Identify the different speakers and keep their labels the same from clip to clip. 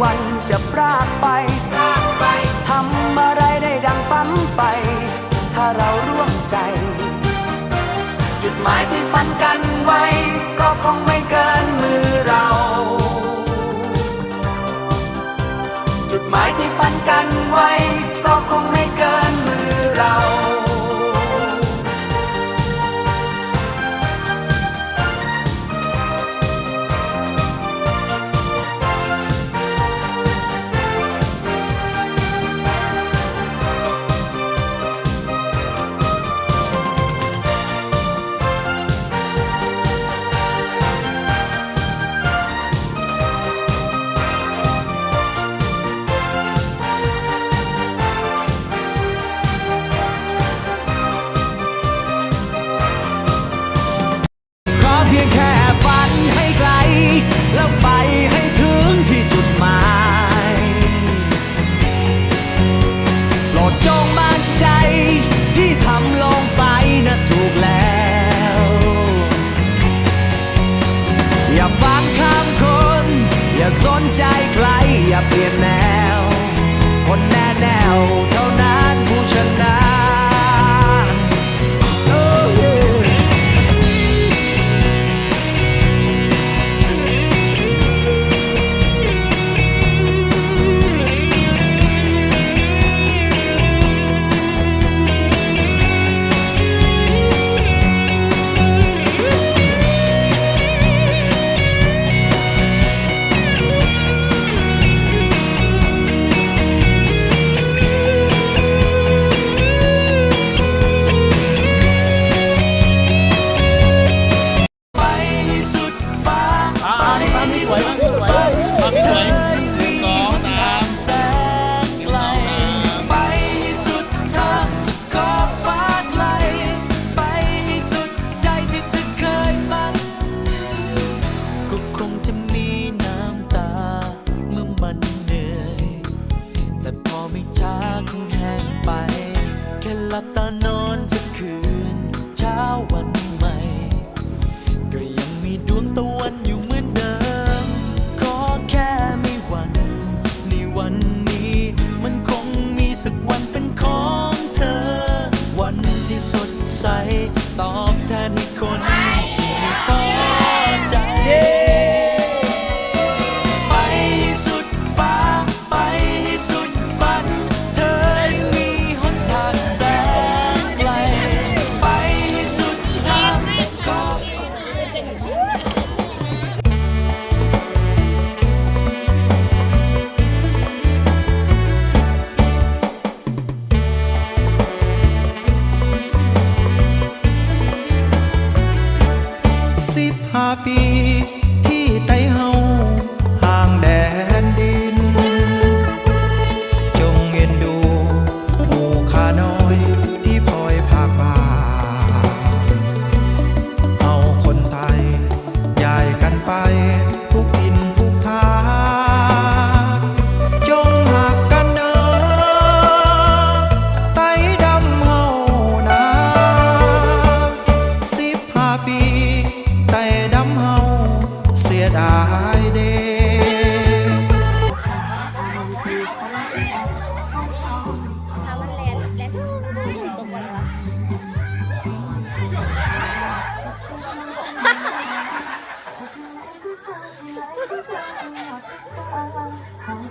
Speaker 1: วันจะ
Speaker 2: พรากไป
Speaker 1: สนใจใครอย่าเปลี่ยนแนว คนแน่แนวเท่านั้นผู้ชนะ
Speaker 2: la tana. See happy.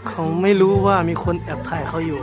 Speaker 2: เขา
Speaker 3: ไม่รู้ว่ามีคน
Speaker 2: แอบถ่ายเขาอยู่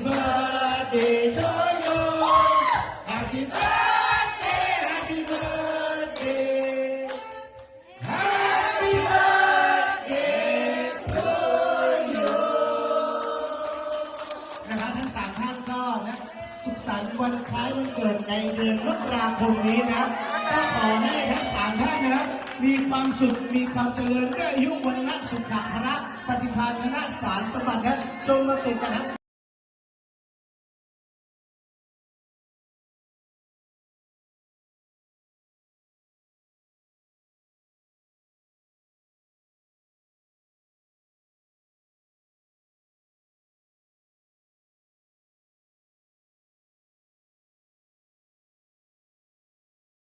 Speaker 2: birthday to you. Happy birthday, happy birthday. Happy birthday to you. นะคะทั้งสา
Speaker 4: มท่านก็นะ
Speaker 5: สุขสันต์วันคล้ายวันเกิดในเดือนมกราคมนี้นะก็ขอให้ทั้งสามท่านนะมีความสุขมีความเจริญด้วยอายุวันละสุขะพระปฏิภาณนะสารสมบัตินะจงมาเป็นกันนะ